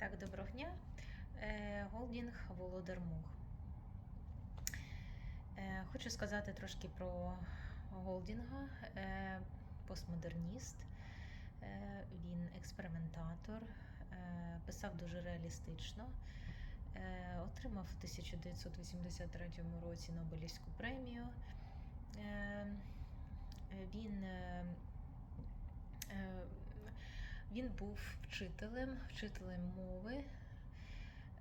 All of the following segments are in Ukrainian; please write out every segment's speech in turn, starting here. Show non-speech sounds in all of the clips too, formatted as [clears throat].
Так, доброго дня. Е, Голдінг Володар Мух. Е, Хочу сказати трошки про Голдінга. Е, Постмодерніст. Він експериментатор, писав дуже реалістично. Отримав в 1983 році Нобелівську премію. Він він був вчителем, вчителем мови.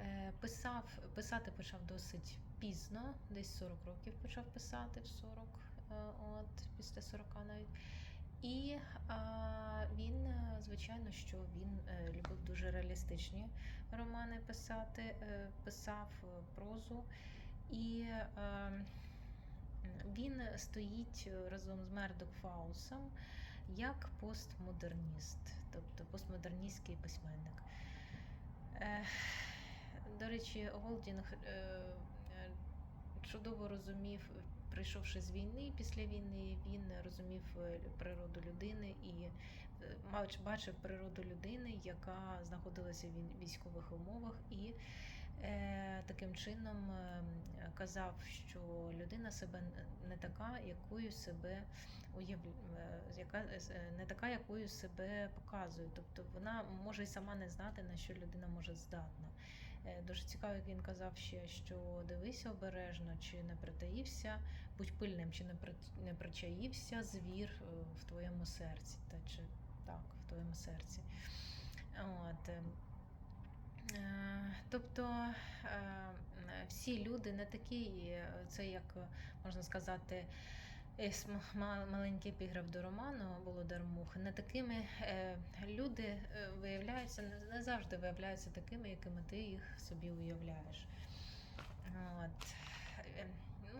Е, Писав, писати почав досить пізно, десь 40 років почав писати в 40, е, от, після 40 навіть. І а, він, е, звичайно, що він любив дуже реалістичні романи писати, писав прозу. І е, він стоїть разом з Мердок Фаусом як постмодерніст, тобто постмодерністський письменник. Е, До речі, Голдінг е, е, чудово розумів, прийшовши з війни, після війни він розумів природу людини і бачив природу людини, яка знаходилася в військових умовах, і таким чином е, казав, що людина себе не така, якою себе уяв... е, яка е, не така, якою себе показує. Тобто вона може й сама не знати, на що людина може здатна. Е, Дуже цікаво, як він казав ще, що дивися обережно, чи не притаївся, будь пильним, чи не при- не причаївся звір е, в твоєму серці, та чи так, в твоєму серці. От. Е, Тобто е, всі люди не такі, це як е, можна сказати, маленький епіграф до роману Володар Мух, не такими люди виявляються, не завжди виявляються такими, якими ти їх собі уявляєш. От.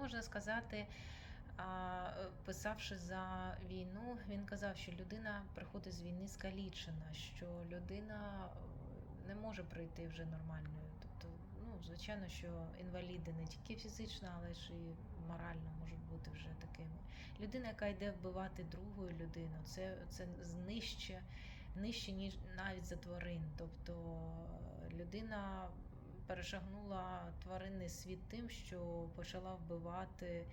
Можна сказати, писавши за війну, він казав, що людина приходить з війни скалічена, що людина не може прийти вже нормальною. Тобто, ну, звичайно, що інваліди не тільки фізично, але ж і морально можуть бути вже такими. Людина, яка йде вбивати другу людину, це, це знижче, нижче, ніж навіть за тварин. Тобто людина перешагнула тваринний світ тим, що почала вбивати.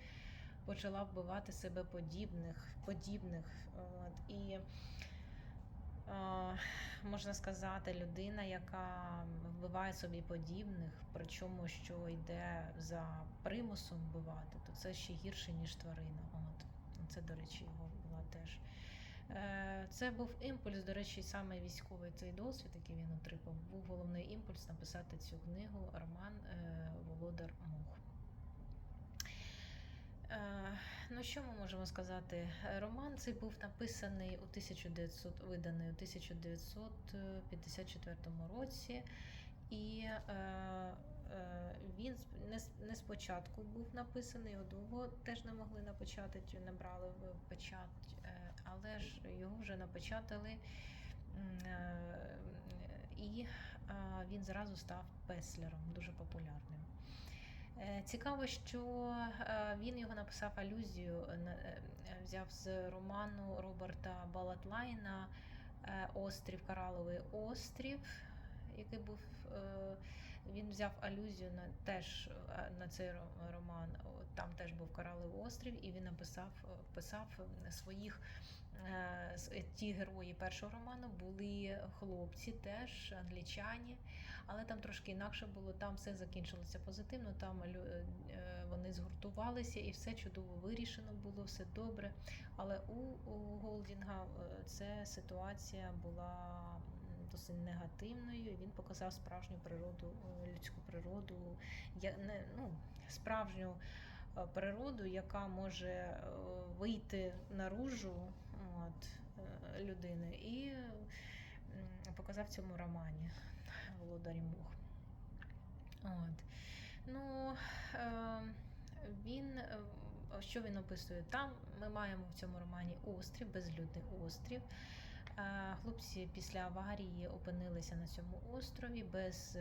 Почала вбивати себе подібних, подібних. От. І е, можна сказати, людина, яка вбиває собі подібних, причому що йде за примусом вбивати, то це ще гірше, ніж тварина. От. Це, до речі, його була теж. Е, Це був імпульс, до речі, саме військовий цей досвід, який він отримав, був головний імпульс написати цю книгу Роман е, Володар Мух. Е, Ну, що ми можемо сказати? Роман цей був написаний у 1900, виданий у 1954 році, і е, е, він не, спочатку був написаний, його довго теж не могли напечатати, не брали в печать, е, але ж його вже напечатали. І він зразу став песлером, дуже популярним. Е, Цікаво, що е, він його написав алюзію, е, взяв з роману Роберта Балатлайна Острів, Кораловий острів, який був. Він взяв алюзію на теж на цей роман. Там теж був Кораловий острів, і він написав писав своїх ті герої першого роману були хлопці, теж англічані. Але там трошки інакше було. Там все закінчилося позитивно. Там е, е, вони згуртувалися і все чудово вирішено було, все добре. Але у, Голдінга е, ця ситуація була досить негативною. Він показав справжню природу, е, людську природу, я, не, ну, справжню е, природу, яка може е, вийти наружу от, е, людини. І показав цьому романі Володарі Мух. От. Ну, е, він, е, що він описує? Там ми маємо в цьому романі острів, безлюдний острів. Хлопці після аварії опинилися на цьому острові без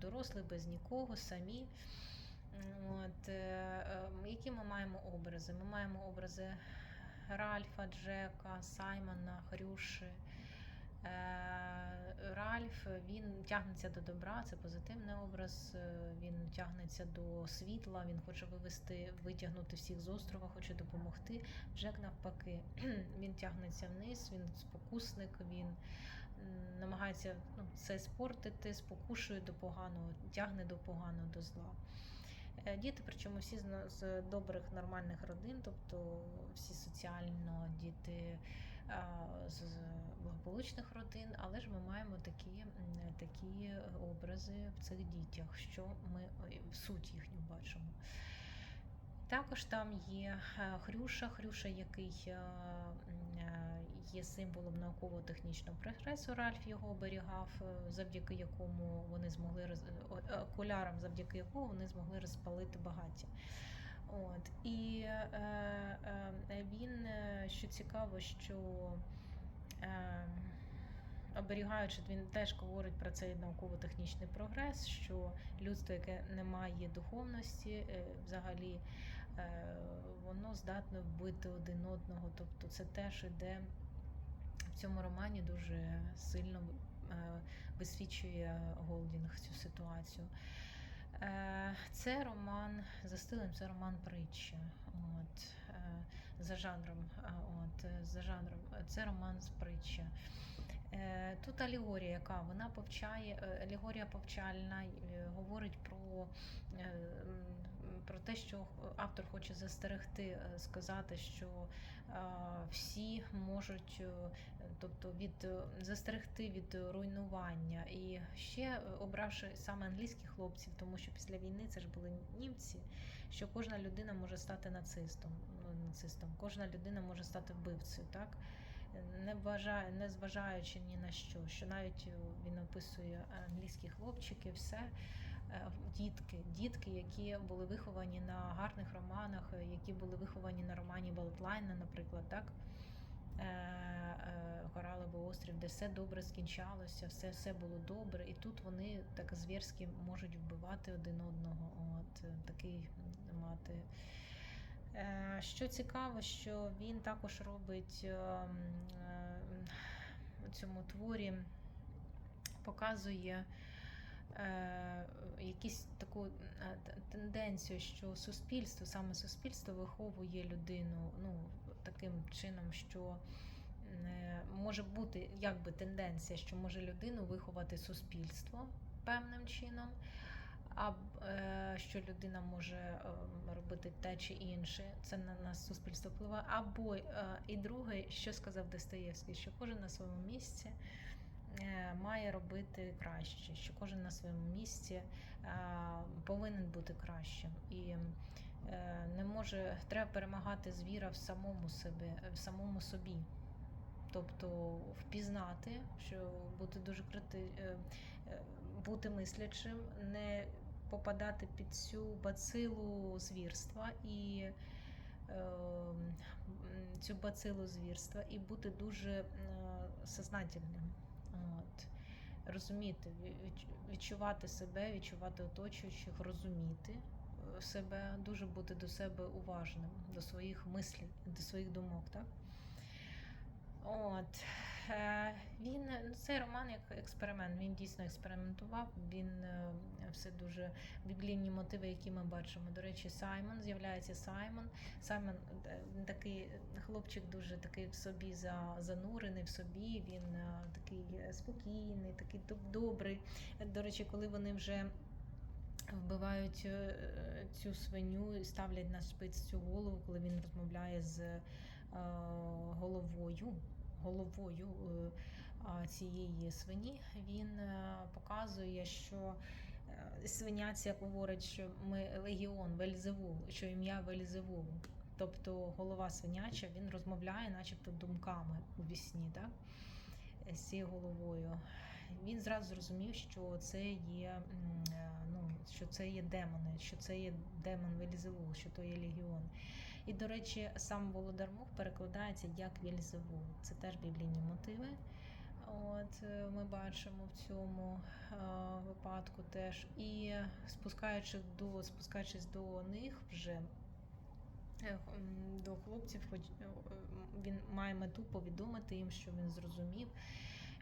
дорослих, без нікого, самі. От, які ми маємо образи? Ми маємо образи Ральфа, Джека, Саймона, Хрюши. Е, Ральф він тягнеться до добра, це позитивний образ. е, Він тягнеться до світла, він хоче вивести, витягнути всіх з острова, хоче допомогти. Джек навпаки, [clears throat] він тягнеться вниз, він спокусник, він намагається ну, все спортити, спокушує до поганого, тягне до поганого, до зла. Е, Діти, причому всі з, добрих нормальних родин, тобто всі соціально діти з благополучних родин, але ж ми маємо такі, такі образи в цих дітях, що ми суть їхню бачимо. Також там є е, Хрюша, Хрюша, який е, є символом науково-технічного прогресу. Ральф його оберігав, е, завдяки якому вони змогли роз... е, окулярам, завдяки якому вони змогли розпалити багаття. От. І е, е, він, е, що цікаво, що е, оберігаючи, він теж говорить про цей науково-технічний прогрес, що людство, яке не має духовності, е, взагалі е, воно здатне вбити один одного. Тобто це теж іде цьому романі дуже сильно е, висвічує Голдінг цю ситуацію. Е, Це роман за стилем, це роман притча. От, е, за жанром, от, за жанром, це роман з притча. Тут алегорія, яка вона повчає, алегорія повчальна, говорить про, про те, що автор хоче застерегти, е, сказати, що е, всі можуть, е, тобто від е, застерегти від руйнування. І ще е, обравши саме англійських хлопців, тому що після війни це ж були німці, що кожна людина може стати нацистом. Ну, нацистом, кожна людина може стати вбивцею, так? Не вважає, не зважаючи ні на що, що навіть е, він описує англійські хлопчики, все е, дітки, дітки, які були виховані на гарних романах, е, які були виховані на романі Белтлайна, наприклад, так. Е, е, Кораловий острів, де все добре скінчалося, все, все було добре, і тут вони так звірськи можуть вбивати один одного. От е, такий мати. Е, Що цікаво, що він також робить е, е, у цьому творі, показує е, якусь таку е, тенденцію, що суспільство, саме суспільство виховує людину ну, таким чином, що е, може бути якби тенденція, що може людину виховати суспільство певним чином. А що людина може робити те чи інше, це на нас суспільство впливає. Або і друге, що сказав Достоєвський, що кожен на своєму місці має робити краще, що кожен на своєму місці е, повинен бути кращим. І е, не може, треба перемагати звіра в самому себе, в самому собі. Тобто впізнати, що бути дуже крити, е, е, бути мислячим, не попадати під цю бацилу звірства і е, цю бацилу звірства і бути дуже е, сознательним. Розуміти, відчувати себе, відчувати оточуючих, розуміти е, себе, дуже бути до себе уважним, до своїх мислів, до своїх думок. Так? От. Е, Він ну, цей роман як експеримент. Він дійсно експериментував. Він е, все дуже біблійні мотиви, які ми бачимо. До речі, Саймон з'являється Саймон. Саймон е, такий хлопчик, дуже такий в собі за, занурений в собі. Він такий спокійний, такий доб- добрий. До речі, коли вони вже вбивають цю свиню і ставлять на шпиць цю голову, коли він розмовляє з головою, головою е, цієї свині, він е, показує, що е, свиня ця говорить, що ми легіон, Вельзевул, що ім'я Вельзевул. Тобто голова свиняча, він розмовляє, начебто, думками у вісні, так? з цією головою. Він зразу зрозумів, що це є ну, що це є демони, що це є демон Вельзевул, що то є легіон. І, до речі, сам Володар Мух перекладається як Вельзевул. Це теж біблійні мотиви. От е, ми бачимо в цьому е, випадку теж. І спускаючись до, спускаючись до них вже. е, До хлопців, хоч він має мету повідомити їм, що він зрозумів,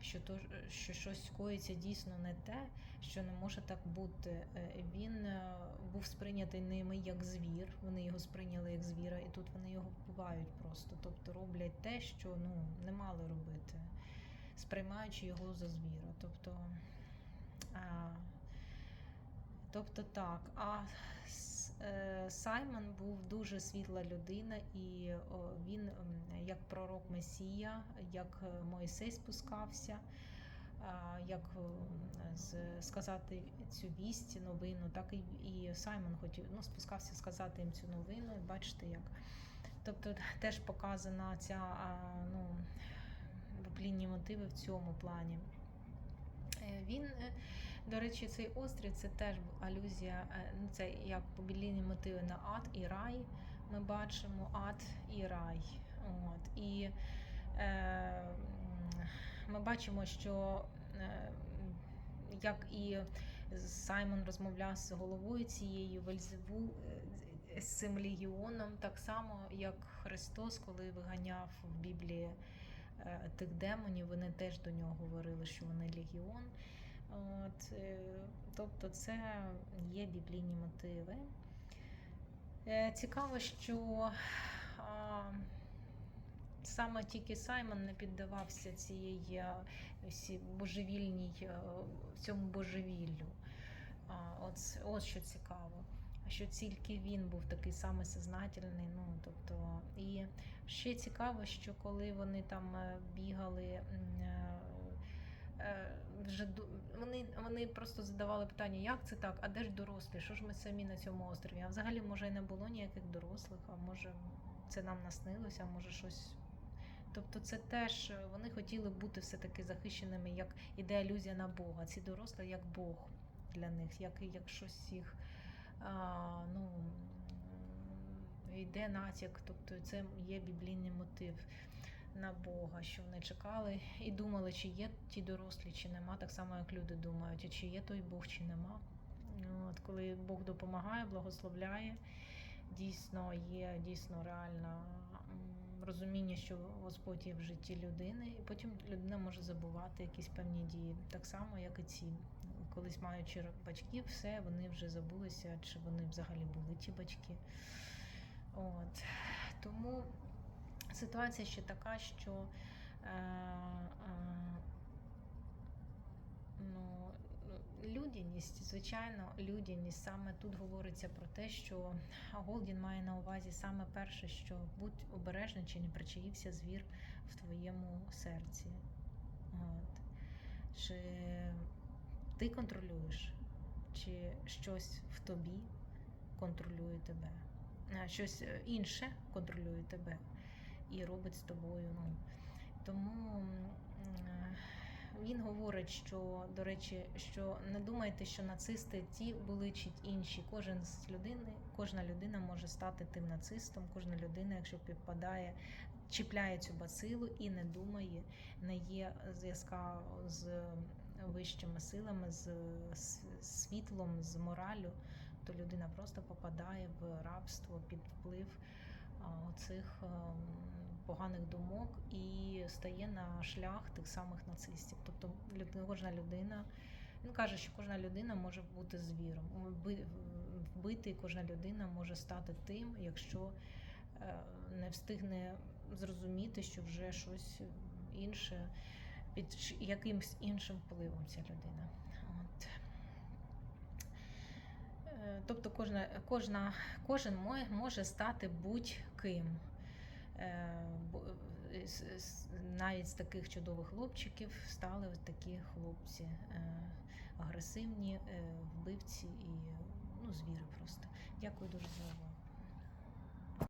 що то, що щось коїться дійсно не те, що не може так бути. Е, Він е, був сприйнятий ними як звір. Вони його сприйняли як звіра, і тут вони його вбивають просто. Тобто роблять те, що ну не мали робити, сприймаючи його за звіра. Тобто, а, тобто так. А Саймон був дуже світла людина, і він як пророк Месія, як е, Мойсей спускався, як е, сказати цю вість, новину, так і, Саймон хотів ну, спускався сказати їм цю новину. І бачите, як. Тобто теж показана ця ну, біблійні мотиви в цьому плані. Е, Він, е, до речі, цей острів це теж алюзія, е, ну це як біблійні мотиви на ад і рай. Ми бачимо ад і рай. От. І е, ми бачимо, що е, як і Саймон розмовляв з головою цією Вельзеву е, з цим легіоном, так само як Христос, коли виганяв в Біблії е, тих демонів, вони теж до нього говорили, що вони легіон. От, е, тобто це є біблійні мотиви. Е, Цікаво, що а, саме тільки Саймон не піддавався цієї е, божевільній, цьому божевіллю. А, От, от що цікаво. Що тільки він був такий самий сознательний. Ну, тобто, і ще цікаво, що коли вони там бігали. Е, Вже вони, вони просто задавали питання, як це так, а де ж дорослі? Що ж ми самі на цьому острові? А взагалі, може, і не було ніяких дорослих, а може, це нам наснилося, а може щось. Тобто, це теж е, вони хотіли бути все-таки захищеними, як іде алюзія на Бога. Ці дорослі як Бог для них, як, як щось їх а, ну, йде натяк, тобто це є біблійний мотив на Бога, що вони чекали і думали, чи є ті дорослі, чи нема, так само, як люди думають, а чи є той Бог, чи нема. От, коли Бог допомагає, благословляє, дійсно є дійсно реальне розуміння, що Господь є в житті людини, і потім людина може забувати якісь певні дії, так само, як і ці. Колись маючи батьків, все, вони вже забулися, чи вони взагалі були ті батьки. От. Тому ситуація ще така, що е, е, ну, людяність, звичайно, людяність саме тут говориться про те, що Голдін має на увазі саме перше, що будь обережний, чи не причаївся звір в твоєму серці. От. Чи ти контролюєш, чи щось в тобі контролює тебе, щось е, інше контролює тебе і робить з тобою. Ну. Тому е, він говорить, що, до речі, що не думайте, що нацисти ті були чи інші. Кожен з людини, кожна людина може стати тим нацистом, кожна людина, якщо підпадає, чіпляє цю бацилу і не думає, не є зв'язка з вищими силами, з світлом, з моралю, то людина просто попадає в рабство під вплив оцих ем, поганих думок і стає на шлях тих самих нацистів. Тобто кожна людина, він каже, що кожна людина може бути звіром. Вби- Вбити кожна людина може стати тим, якщо е, не встигне зрозуміти, що вже щось інше під якимсь іншим впливом ця людина. От. Е, Тобто кожна, кожна, кожен може стати будь-ким. Е, е, з- Навіть з таких чудових хлопчиків стали такі хлопці е, агресивні, е, вбивці і ну, звіри просто. Дякую дуже за увагу.